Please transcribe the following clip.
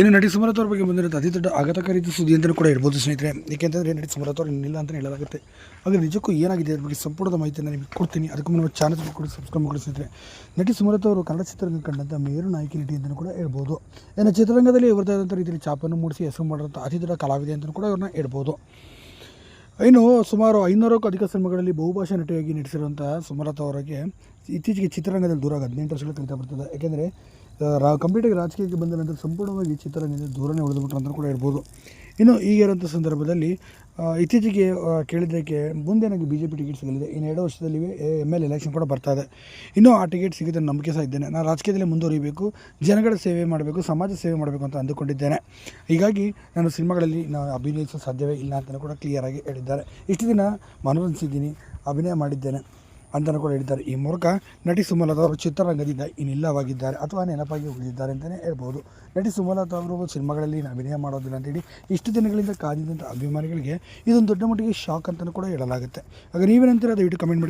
ಇನ್ನು ನಟಿ ಸುಮಲತಾ ಅವ್ರ ಬಗ್ಗೆ ಬಂದಿರೋದು ಅತಿ ದೊಡ್ಡ ಆಘಾತಕಾರಿ ಸುದ್ದಿ ಅಂತಲೂ ಕೂಡ ಇರ್ಬೋದು ಸ್ನೇಹಿತರೆ. ಏಕೆಂತಂದರೆ ನಟಿ ಸುಮಲತಾ ಅವ್ರು ಇನ್ನಿಲ್ಲ ಅಂತಲೇ ಹೇಳಲಾಗುತ್ತೆ. ಹಾಗೆ ನಿಜಕ್ಕೂ ಏನಾಗಿದೆ ಅದ್ರ ಬಗ್ಗೆ ಸಂಪೂರ್ಣದ ಮಾಹಿತಿಯನ್ನು ನಿಮಗೆ ಕೊಡ್ತೀನಿ. ಅದಕ್ಕೂ ಮುನ್ನ ಚಾನಲ್ ಕೂಡ ಸಬ್ಸ್ಕ್ರೈಬ್ ಮಾಡಿ ಸ್ನೇಹಿತರೆ. ನಟಿ ಸುಮಲತಾ ಅವರು ಕನ್ನಡ ಚಿತ್ರರಂಗ ಕಂಡಂಥ ಮೇರು ನಾಯಕಿ ನಟಿ ಅಂತಲೂ ಕೂಡ ಹೇಳ್ಬೋದು. ಇನ್ನು ಚಿತ್ರರಂಗದಲ್ಲಿ ಇವರದಾದಂಥ ರೀತಿಯಲ್ಲಿ ಚಾಪನ್ನು ಮೂಡಿಸಿ ಹೆಸರು ಮಾಡಿದಂಥ ಅತಿ ದೊಡ್ಡ ಕಲಾವಿದೆ ಅಂತಲೂ ಕೂಡ ಅವ್ರನ್ನ ಹೇಳ್ಬೋದು. ಇನ್ನು ಸುಮಾರು ಐನೂರಕ್ಕೂ ಅಧಿಕ ಸಿನಿಮಾಗಳಲ್ಲಿ ಬಹುಭಾಷಾ ನಟಿಯಾಗಿ ನಟಿಸಿರುವಂಥ ಸುಮಲತಾ ಅವರಿಗೆ ಇತ್ತೀಚೆಗೆ ಚಿತ್ರರಂಗದಲ್ಲಿ ದೂರ ಹದಿನೆಂಟು ವರ್ಷಗಳು ಕಲಿತಾ ಬರ್ತದೆ. ಯಾಕೆಂದರೆ ರಾ, ಕಂಪ್ಲೀಟಾಗಿ ರಾಜಕೀಯಕ್ಕೆ ಬಂದ ನಂತರ ಸಂಪೂರ್ಣವಾಗಿ ಚಿತ್ರರಂಗದಿಂದ ದೂರನೇ ಉಳಿದುಬಿಟ್ರು ಅಂತ ಕೂಡ ಹೇಳ್ಬೋದು. ಇನ್ನು ಈಗಿರೋಂಥ ಸಂದರ್ಭದಲ್ಲಿ ಇತ್ತೀಚೆಗೆ ಕೇಳಿದ್ದಕ್ಕೆ ಮುಂದೆ ನನಗೆ ಬಿ ಜೆ ಪಿ ಟಿಕೆಟ್ ಸಿಗಲಿದೆ. ಇನ್ನು ಎರಡು ವರ್ಷದಲ್ಲಿ ಎಂ ಎಲ್ ಎಲೆಕ್ಷನ್ ಕೂಡ ಬರ್ತಾ ಇದೆ. ಇನ್ನೂ ಆ ಟಿಕೆಟ್ ಸಿಗುತ್ತೆ ನಂಬಿಕೆ ಸಹ ಇದ್ದೇನೆ. ನಾನು ರಾಜಕೀಯದಲ್ಲಿ ಮುಂದುವರಿಬೇಕು, ಜನಗಳ ಸೇವೆ ಮಾಡಬೇಕು, ಸಮಾಜ ಸೇವೆ ಮಾಡಬೇಕು ಅಂತ ಅಂದುಕೊಂಡಿದ್ದೇನೆ. ಹೀಗಾಗಿ ನಾನು ಸಿನಿಮಾಗಳಲ್ಲಿ ನಾನು ಅಭಿನಯಿಸೋ ಸಾಧ್ಯವೇ ಇಲ್ಲ ಅಂತಲೂ ಕೂಡ ಕ್ಲಿಯರಾಗಿ ಹೇಳಿದ್ದಾರೆ. ಇಷ್ಟು ದಿನ ಮನರಂಜಿಸಿದ್ದೀನಿ, ಅಭಿನಯ ಮಾಡಿದ್ದೇನೆ. ಅಂತಲೂ ಕೂಡ ಹೇಳಿದ್ದಾರೆ. ಈ ಮೂಲಕ ನಟಿ ಸುಮಲತಾ ಅವರು ಚಿತ್ರರಂಗದಿಂದ ಇನ್ನಿಲ್ಲವಾಗಿದ್ದಾರೆ ಅಥವಾ ನೆನಪಾಗಿ ಉಳಿದಿದ್ದಾರೆ ಅಂತಲೇ ಹೇಳ್ಬೋದು. ನಟಿ ಸುಮಲತಾ ಅವರು ಸಿನಿಮಾಗಳಲ್ಲಿ ಅಭಿನಯ ಮಾಡೋದಿಲ್ಲ ಅಂತೇಳಿ ಇಷ್ಟು ದಿನಗಳಿಂದ ಕಾದಿದ್ದಂಥ ಅಭಿಮಾನಿಗಳಿಗೆ ಇದೊಂದು ದೊಡ್ಡ ಮಟ್ಟಿಗೆ ಶಾಕ್ ಅಂತಲೂ ಕೂಡ ಹೇಳಲಾಗುತ್ತೆ. ಹಾಗೆ ನೀವೇನಂತೀರ ದಯವಿಟ್ಟು ಕಮೆಂಟ್ ಮಾಡಿ.